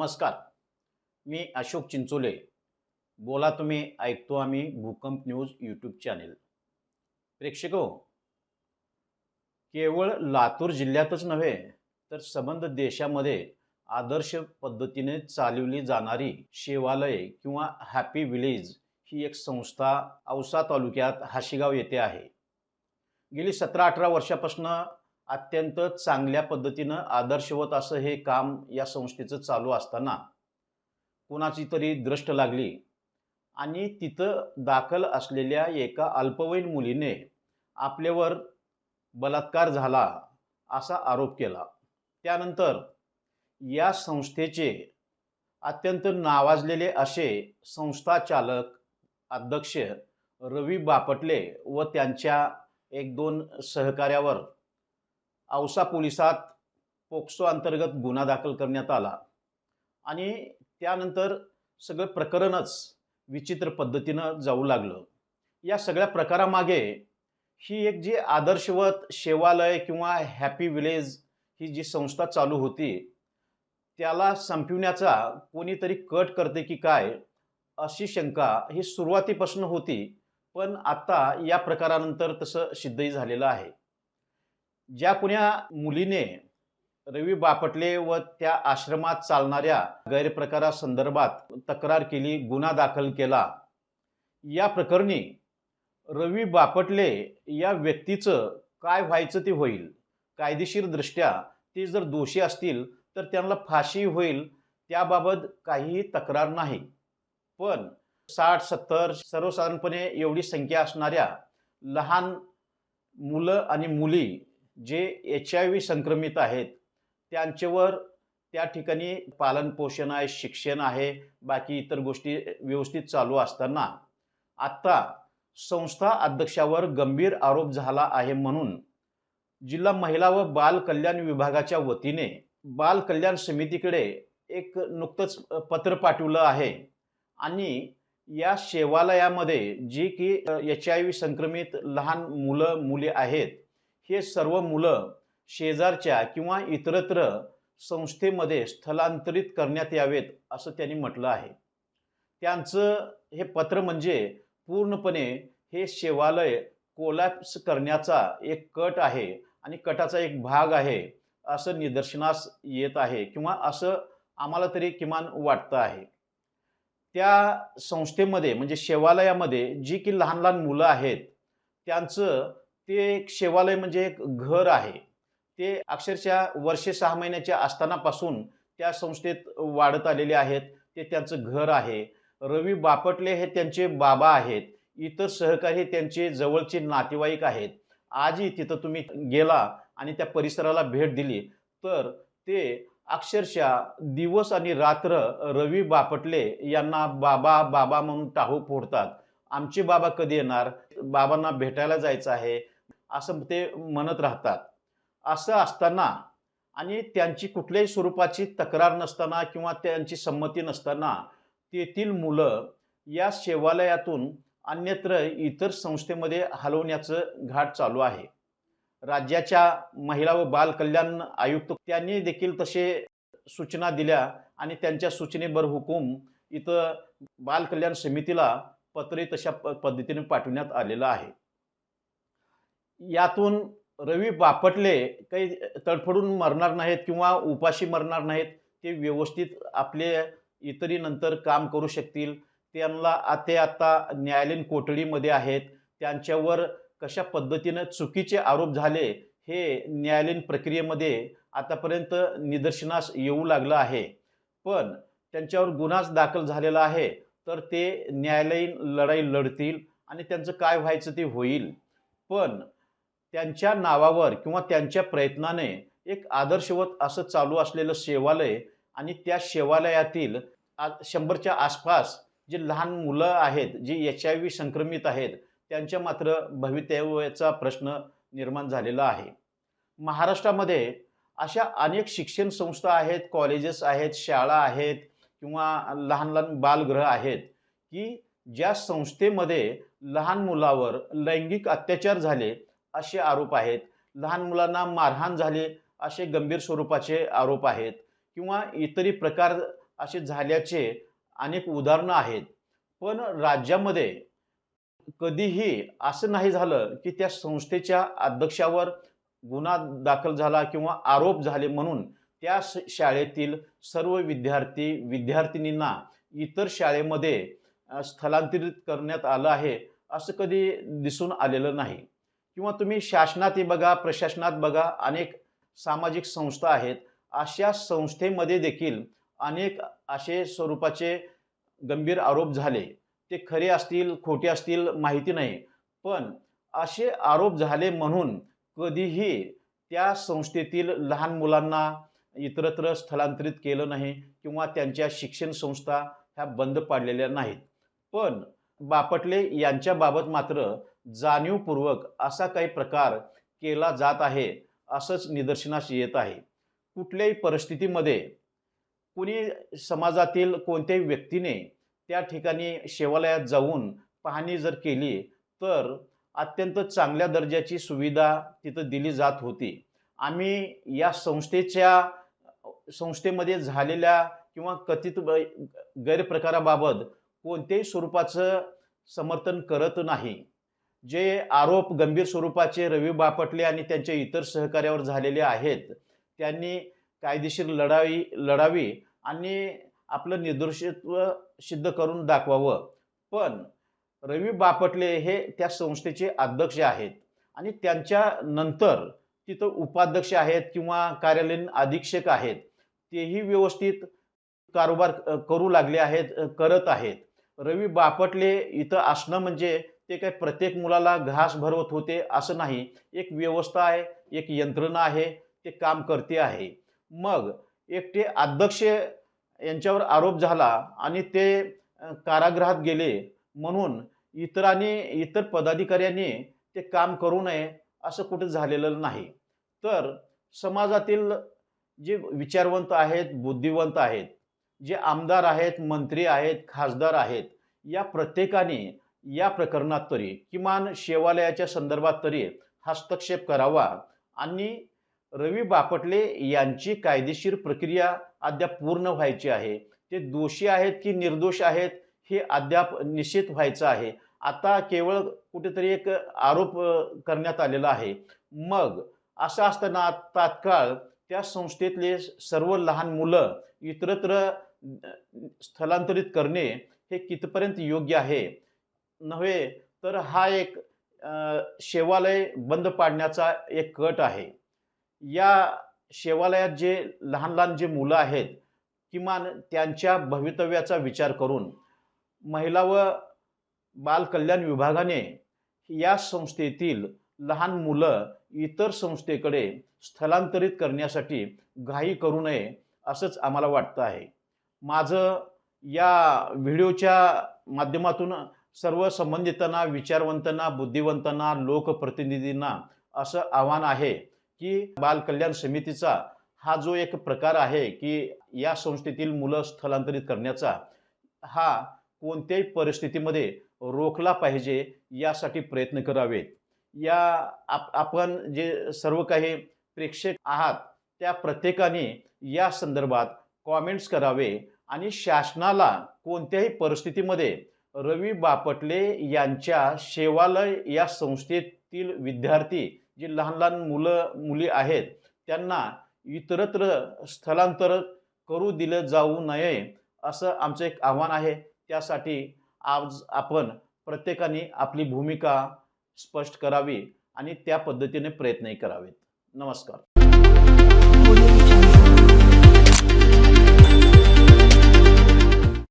नमस्कार. मी अशोक चिंचोले. बोला तुम्ही ऐकतो आम्ही भूकंप न्यूज यूट्यूब चॅनेल प्रेक्षको केवळ लातूर जिल्ह्यातच नव्हे तर संबंध देशामध्ये आदर्श पद्धतीने चालवली जाणारी शेवालय किंवा हॅपी विलेज ही एक संस्था औसा तालुक्यात हाशीगाव येथे आहे. गेली सतरा अठरा वर्षापासून अत्यंत चांगल्या पद्धतीनं आदर्शवत असं हे काम या संस्थेचं चालू असताना कुणाची तरी दृष्ट लागली. आणि तिथं दाखल असलेल्या एका अल्पवयीन मुलीने आपल्यावर बलात्कार झाला असा आरोप केला. त्यानंतर या संस्थेचे अत्यंत नावाजलेले असे संस्थाचालक अध्यक्ष रवी बापटले व त्यांच्या एक दोन सहकार्यावर औसा पोलिसात पोक्सो अंतर्गत गुन्हा दाखल करण्यात आला. आणि त्यानंतर सगळं प्रकरणच विचित्र पद्धतीनं जाऊ लागलं. या सगळ्या प्रकारामागे ही एक जी आदर्शवत सेवालय किंवा हॅपी विलेज ही जी संस्था चालू होती त्याला संपविण्याचा कोणीतरी कट करते की काय अशी शंका ही सुरुवातीपासून होती पण आता या प्रकारानंतर तसं सिद्धही झालेलं आहे. ज्या कुण्या मुलीने रवी बापटले व त्या आश्रमात चालणाऱ्या गैरप्रकारासंदर्भात तक्रार केली गुन्हा दाखल केला या प्रकरणी रवी बापटले या व्यक्तीचं काय व्हायचं ते होईल? कायदेशीरदृष्ट्या ते जर दोषी असतील तर त्यांना फाशी होईल त्याबाबत काहीही तक्रार नाही. पण साठ सत्तर सर्वसाधारणपणे एवढी संख्या असणाऱ्या लहान मुलं आणि मुली जे एच आय व्ही संक्रमित आहेत त्यांच्यावर त्या ठिकाणी पालनपोषण आहे शिक्षण आहे बाकी इतर गोष्टी व्यवस्थित चालू असताना आत्ता संस्था अध्यक्षावर गंभीर आरोप झाला आहे म्हणून जिल्हा महिला व बाल कल्याण विभागाच्या वतीने बाल कल्याण समितीकडे एक नुकतंच पत्र पाठवलं आहे आणि या सेवालयामध्ये जी की एच आय व्ही संक्रमित लहान मुलं मुली आहेत हे सर्व मुलं शेजारच्या किंवा इतरत्र संस्थेमध्ये स्थलांतरित करण्यात यावेत असं त्यांनी म्हटलं आहे. त्यांचं हे पत्र म्हणजे पूर्णपणे हे शेवालय कोलॅप्स करण्याचा एक कट आहे आणि कटाचा एक भाग आहे असं निदर्शनास येत आहे किंवा असं आम्हाला तरी किमान वाटतं आहे. त्या संस्थेमध्ये म्हणजे शेवालयामध्ये जी की लहान लहान मुलं आहेत त्यांचं ते एक शेवालय म्हणजे एक घर आहे. ते अक्षरशः वर्षे सहा महिन्याच्या असतानापासून त्या संस्थेत वाढत आलेले आहेत. ते त्यांचं घर आहे. रवी बापटले हे त्यांचे बाबा आहेत. इतर सहकारी त्यांचे जवळचे नातेवाईक आहेत. आजही तिथं तुम्ही गेला आणि त्या परिसराला भेट दिली. तर ते अक्षरशः दिवस आणि रात्र रवी बापटले यांना बाबा बाबा म्हणून टाहू फोडतात. आमचे बाबा कधी येणार? बाबांना भेटायला जायचं आहे. असं ते म्हणत राहतात. असं असताना आणि त्यांची कुठल्याही स्वरूपाची तक्रार नसताना किंवा त्यांची संमती नसताना तेथील मुलं या सेवालयातून अन्यत्र इतर संस्थेमध्ये हलवण्याचं घाट चालू आहे. राज्याच्या महिला व बाल कल्याण आयुक्त त्यांनी देखील तसे सूचना दिल्या आणि त्यांच्या सूचनेबर हुकूम इथं बालकल्याण समितीला पत्रे तशा प पद्धतीने पाठवण्यात आलेलं आहे. यातून रवी बापटले काही तडफडून मरणार नाहीत किंवा उपाशी मरणार नाहीत ते व्यवस्थित आपले इतरी नंतर काम करू शकतील. त्यांना ते आता न्यायालयीन कोठडीमध्ये आहेत. त्यांच्यावर कशा पद्धतीनं चुकीचे आरोप झाले हे न्यायालयीन प्रक्रियेमध्ये आतापर्यंत निदर्शनास येऊ लागलं आहे. पण त्यांच्यावर गुन्हाच दाखल झालेला आहे तर ते न्यायालयीन लढाई लढतील आणि त्यांचं काय व्हायचं ते होईल. पण त्यांच्या नावावर किंवा त्यांच्या प्रयत्नाने एक आदर्शवत असं चालू असलेलं सेवालय आणि त्या सेवालयातील शंभरच्या आसपास जे लहान मुलं आहेत जी एच आय व्ही संक्रमित आहेत त्यांच्या मात्र भवितव्याचा प्रश्न निर्माण झालेला आहे. महाराष्ट्रामध्ये अशा अनेक शिक्षण संस्था आहेत कॉलेजेस आहेत शाळा आहेत किंवा लहान लहान बालगृह आहेत की ज्या संस्थेमध्ये लहान मुलावर लैंगिक अत्याचार झाले असे आरोप आहेत. लहान मुलांना मारहाण झाले असे गंभीर स्वरूपाचे आरोप आहेत. किंवा इतरही प्रकार असे झाल्याचे अनेक उदाहरणं आहेत. पण राज्यामध्ये कधीही असं नाही झालं की त्या संस्थेच्या अध्यक्षावर गुन्हा दाखल झाला किंवा आरोप झाले म्हणून त्या शाळेतील सर्व विद्यार्थी विद्यार्थिनींना इतर शाळेमध्ये स्थलांतरित करण्यात आलं आहे असं कधी दिसून आलेलं नाही. किंवा तुम्ही शासनातही बघा प्रशासनात बघा अनेक सामाजिक संस्था आहेत. अशा संस्थेमध्ये देखील अनेक असे स्वरूपाचे गंभीर आरोप झाले. ते खरे असतील खोटे असतील माहिती नाही. पण असे आरोप झाले म्हणून कधीही त्या संस्थेतील लहान मुलांना इतरत्र स्थलांतरित केलं नाही किंवा त्यांच्या शिक्षण संस्था ह्या बंद पाडलेल्या नाहीत. पण बापटले यांच्याबाबत मात्र जाणीवपूर्वक असा काही प्रकार केला जात आहे असंच निदर्शनास येत आहे. कुठल्याही परिस्थितीमध्ये कुणी समाजातील कोणत्याही व्यक्तीने त्या ठिकाणी शेवालयात जाऊन पाहणी जर केली तर अत्यंत चांगल्या दर्जाची सुविधा तिथं दिली जात होती. आम्ही या संस्थेच्या संस्थेमध्ये झालेल्या किंवा कथित गैरप्रकाराबाबत कोणत्याही स्वरूपाचं समर्थन करत नाही. जे आरोप गंभीर स्वरूपाचे रवी बापटले आणि त्यांच्या इतर सहकार्यावर झालेले आहेत त्यांनी कायदेशीर लढावी लढावी आणि आपलं निर्दोषित्व सिद्ध करून दाखवावं. पण रवी बापटले हे त्या संस्थेचे अध्यक्ष आहेत आणि त्यांच्या नंतर तिथं उपाध्यक्ष आहेत किंवा कार्यालयीन अधीक्षक आहेत तेही व्यवस्थित कारभार करू लागले आहेत करत आहेत. रवी बापटले इथं असणं म्हणजे ते काय प्रत्येक मुलाला घास भरवत होते असं नाही. एक व्यवस्था आहे एक यंत्रणा आहे ते काम करते आहे. मग एकटे अध्यक्ष यांच्यावर आरोप झाला आणि ते कारागृहात गेले म्हणून इतरांनी इतर पदाधिकाऱ्यांनी ते काम करू नये असं कुठं झालेलं नाही. तर समाजातील जे विचारवंत आहेत बुद्धिवंत आहेत जे आमदार आहेत मंत्री आहेत खासदार आहेत या प्रत्येकाने या प्रकरणात तरी किमान शेवालयाच्या संदर्भात तरी हस्तक्षेप करावा आणि रवी बापटले यांची कायदेशीर प्रक्रिया अद्याप पूर्ण व्हायची आहे. ते दोषी आहेत की निर्दोष आहेत हे अद्याप निश्चित व्हायचं आहे. आता केवळ कुठेतरी एक आरोप करण्यात आलेला आहे. मग असं असताना तात्काळ त्या संस्थेतले सर्व लहान मुलं इतरत्र स्थलांतरित करणे हे कितपर्यंत योग्य आहे? नव्हे तर हा एक सेवालय शेवालय बंद पाडण्याचा एक कट आहे. या शेवालयात जे लहान लहान जे मुलं आहेत किमान त्यांच्या भवितव्याचा विचार करून महिला व बालकल्याण विभागाने या संस्थेतील लहान मुलं इतर संस्थेकडे स्थलांतरित करण्यासाठी घाई करू नये असंच आम्हाला वाटतं आहे. माझं या व्हिडिओच्या माध्यमातून सर्व संबंधितांना विचारवंतांना बुद्धिवंतांना लोकप्रतिनिधींना असं आव्हान आहे की बालकल्याण समितीचा हा जो एक प्रकार आहे की या संस्थेतील मुलं स्थलांतरित करण्याचा हा कोणत्याही परिस्थितीमध्ये रोखला पाहिजे यासाठी प्रयत्न करावेत. या आप आपण जे सर्व काही प्रेक्षक आहात त्या प्रत्येकाने या संदर्भात कॉमेंट्स करावे आणि शासनाला कोणत्याही परिस्थितीमध्ये रवी बापटले यांच्या सेवालय या संस्थेतील विद्यार्थी जे लहान लहान मुलं मुली आहेत त्यांना इतरत्र स्थलांतर करू दिलं जाऊ नये असं आमचं एक आव्हान आहे. त्यासाठी आज आपण प्रत्येकाने आपली भूमिका स्पष्ट करावी आणि त्या पद्धतीने प्रयत्नही करावेत. नमस्कार.